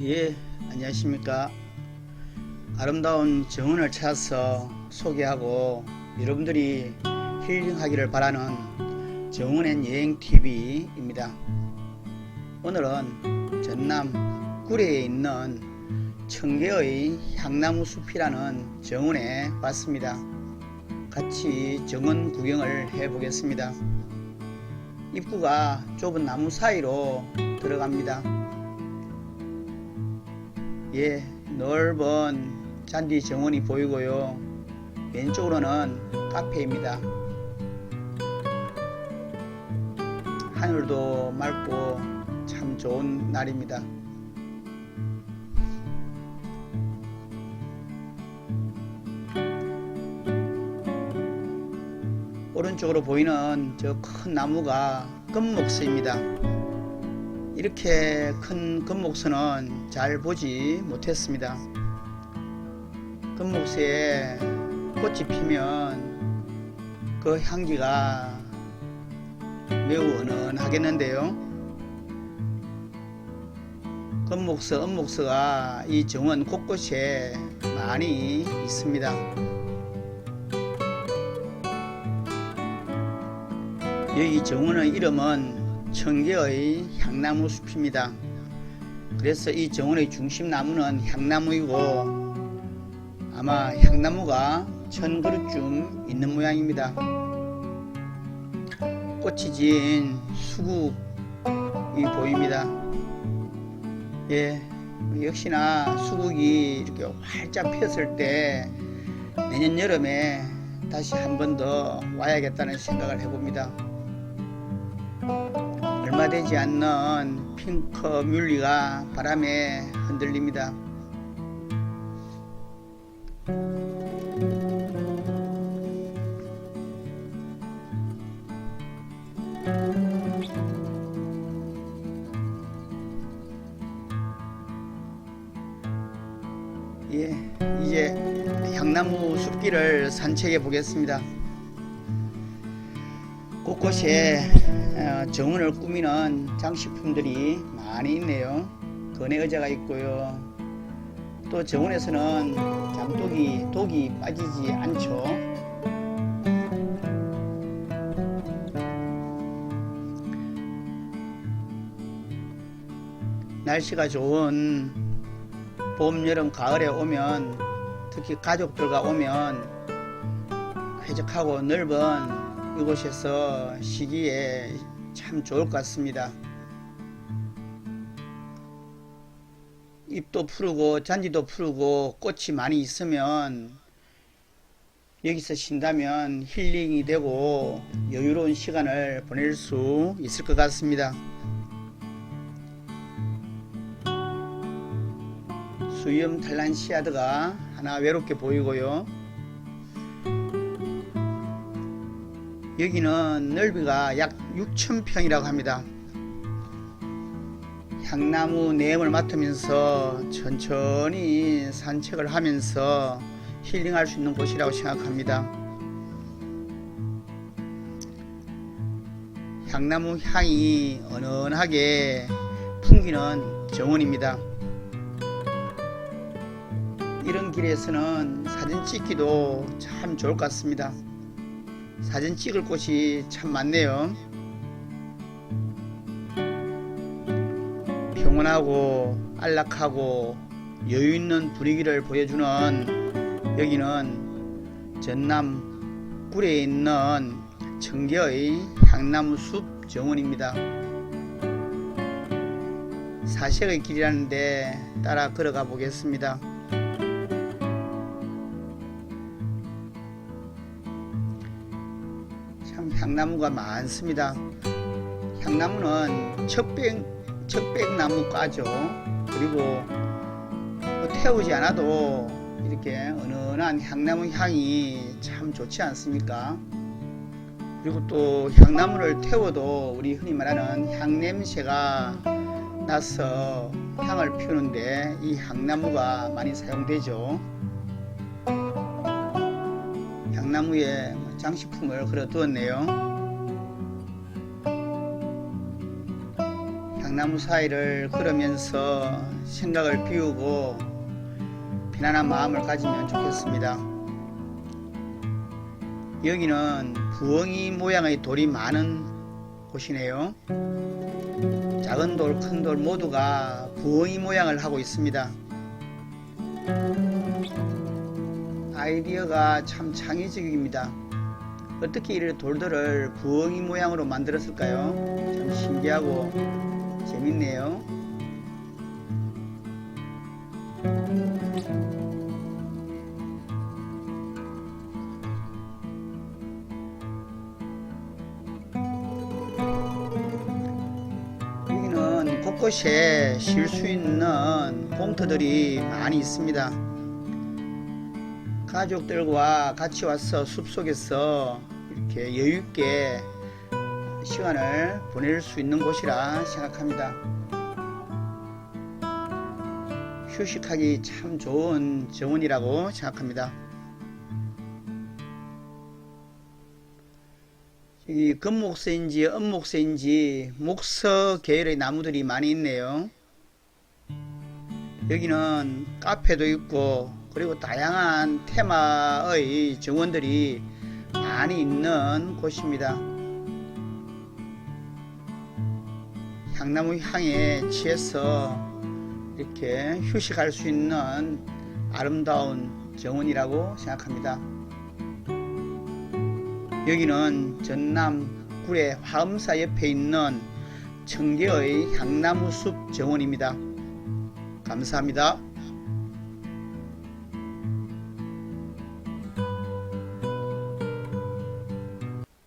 예, 안녕하십니까. 아름다운 정원을 찾아서 소개하고 여러분들이 힐링하기를 바라는 정원엔 여행TV입니다. 오늘은 전남 구례에 있는 청계의 향나무 숲이라는 정원에 왔습니다. 같이 정원 구경을 해 보겠습니다. 입구가 좁은 나무 사이로 들어갑니다. 예, 넓은 잔디 정원이 보이고요. 왼쪽으로는 카페입니다. 하늘도 맑고 참 좋은 날입니다. 오른쪽으로 보이는 저 큰 나무가 금목서입니다. 이렇게 큰 금목서는 잘 보지 못했습니다. 금목서에 꽃이 피면 그 향기가 매우 은은하겠는데요. 금목서, 은목서가 이 정원 곳곳에 많이 있습니다. 여기 정원의 이름은 청계의 향나무 숲입니다. 그래서 이 정원의 중심 나무는 향나무이고 아마 향나무가 천 그루쯤 있는 모양입니다. 꽃이 진 수국이 보입니다. 예, 역시나 수국이 이렇게 활짝 폈을 때 내년 여름에 다시 한 번 더 와야겠다는 생각을 해봅니다. 얼마 되지 않는 핑크 뮬리가 바람에 흔들립니다. 예, 이제 향나무 숲길을 산책해 보겠습니다. 곳곳에 어, 정원을 꾸미는 장식품들이 많이 있네요. 건의 의자가 있고요. 또 정원에서는 잠독이 독이 빠지지 않죠. 날씨가 좋은 봄, 여름, 가을에 오면 특히 가족들과 오면 쾌적하고 넓은 이곳에서 쉬기에 참 좋을 것 같습니다. 잎도 푸르고 잔디도 푸르고 꽃이 많이 있으면 여기서 쉰다면 힐링이 되고 여유로운 시간을 보낼 수 있을 것 같습니다. 수염 탈란시아드가 하나 외롭게 보이고요. 여기는 넓이가 약 6,000평이라고 합니다. 향나무 내음을 맡으면서 천천히 산책을 하면서 힐링할 수 있는 곳이라고 생각합니다. 향나무 향이 은은하게 풍기는 정원입니다. 이런 길에서는 사진 찍기도 참 좋을 것 같습니다. 사진 찍을 곳이 참 많네요. 평온하고 안락하고 여유 있는 분위기를 보여주는 여기는 전남 구례에 있는 청계의 향나무 숲 정원입니다. 사색의 길이라는데 따라 걸어가 보겠습니다. 향나무가 많습니다. 향나무는 척백 척백나무과죠. 그리고 뭐 태우지 않아도 이렇게 은은한 향나무 향이 참 좋지 않습니까? 그리고 또 향나무를 태워도 우리 흔히 말하는 향냄새가 나서 향을 피우는데 이 향나무가 많이 사용되죠. 향나무에 장식품을 걸어 두었네요. 향나무 사이를 걸으면서 생각을 비우고 편안한 마음을 가지면 좋겠습니다. 여기는 부엉이 모양의 돌이 많은 곳이네요. 작은 돌, 큰 돌 모두가 부엉이 모양을 하고 있습니다. 아이디어가 참 창의적입니다. 어떻게 이런 돌들을 부엉이 모양으로 만들었을까요? 참 신기하고 재밌네요. 여기는 곳곳에 쉴 수 있는 공터들이 많이 있습니다. 가족들과 같이 와서 숲속에서 이렇게 여유 있게 시간을 보낼 수 있는 곳이라 생각합니다. 휴식하기 참 좋은 정원이라고 생각합니다. 이 금목서인지 은목서인지 목서 계열의 나무들이 많이 있네요. 여기는 카페도 있고 그리고 다양한 테마의 정원들이 많이 있는 곳입니다. 향나무 향에 취해서 이렇게 휴식할 수 있는 아름다운 정원이라고 생각합니다. 여기는 전남 구례 화엄사 옆에 있는 청계의 향나무 숲 정원입니다. 감사합니다.